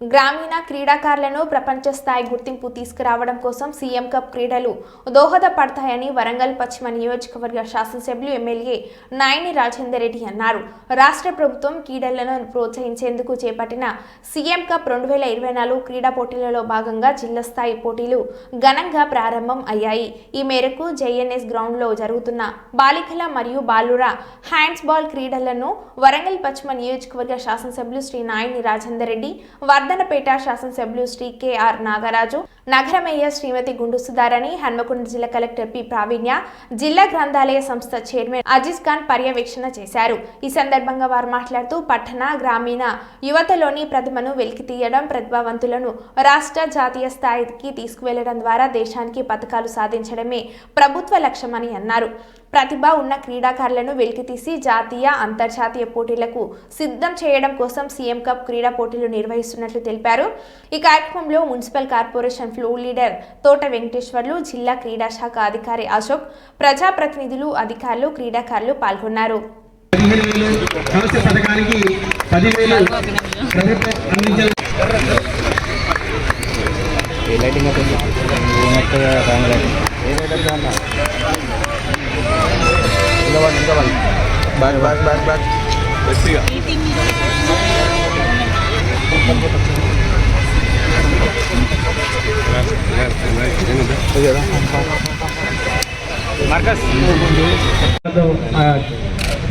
గ్రామీణ క్రీడాకారులను ప్రపంచ స్థాయి గుర్తింపు తీసుకురావడం కోసం సీఎం కప్ క్రీడలు దోహదపడతాయని వరంగల్ పశ్చిమ నియోజకవర్గ శాసనసభ్యులు ఎమ్మెల్యే నాయని రాజేందర్ రెడ్డి అన్నారు. రాష్ట్ర ప్రభుత్వం క్రీడలను ప్రోత్సహించేందుకు చేపట్టిన సీఎం కప్ రెండు వేల ఇరవై నాలుగు క్రీడా పోటీలలో భాగంగా జిల్లా స్థాయి పోటీలు ఘనంగా ప్రారంభం అయ్యాయి. ఈ మేరకు జేఎన్ఎస్ గ్రౌండ్లో జరుగుతున్న బాలికల మరియు బాలుర హ్యాండ్స్ బాల్ క్రీడలను వరంగల్ పశ్చిమ నియోజకవర్గ శాసనసభ్యులు శ్రీ నాయని రాజేందర్ రెడ్డి వర్ధనపేట శాసనసభ్యులు శ్రీ కెఆర్ నాగరాజు నగర మేయర్ శ్రీమతి గుండు హన్మకొండ జిల్లా కలెక్టర్ పి. ప్రావీణ్య జిల్లా గ్రంథాలయ సంస్థ చైర్మన్ అజీజ్ ఖాన్ పర్యవేక్షణ చేశారు. ఈ సందర్భంగా వారు మాట్లాడుతూ పట్టణ గ్రామీణ యువతలోని ప్రతిమను వెలికి తీయడం ప్రతిభావంతులను రాష్ట్ర జాతీయ స్థాయికి తీసుకువెళ్ళడం ద్వారా దేశానికి పథకాలు సాధించడమే ప్రభుత్వ లక్ష్యమని అన్నారు. ప్రతిభ ఉన్న క్రీడాకారులను వెలికితీసి జాతీయ అంతర్జాతీయ పోటీలకు సిద్ధం చేయడం కోసం సీఎం కప్ క్రీడా పోటీలు నిర్వహిస్తున్నట్లు తెలిపారు. ఈ కార్యక్రమంలో మున్సిపల్ కార్పొరేషన్ ఫ్లోర్ లీడర్ తోట వెంకటేశ్వర్లు జిల్లా క్రీడా శాఖ అధికారి అశోక్ ప్రజాప్రతినిధులు అధికారులు క్రీడాకారులు పాల్గొన్నారు. సమస్య పథకానికి పదివేలు ప్రభుత్వం అందించాలి ఏ లైటింగ్ ఏదైతే ఇంకా వాళ్ళు ఇంకా వాళ్ళు బ్యాక్ బ్యాక్ బ్యాక్ బ్యాక్ గట్టిగా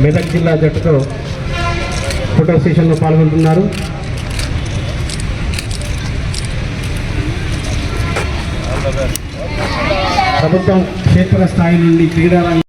మెదక్ జిల్లా జట్టుతో ఫోటో సెషన్లో పాల్గొంటున్నారు. ప్రభుత్వం క్షేత్ర స్థాయి నుండి క్రీడా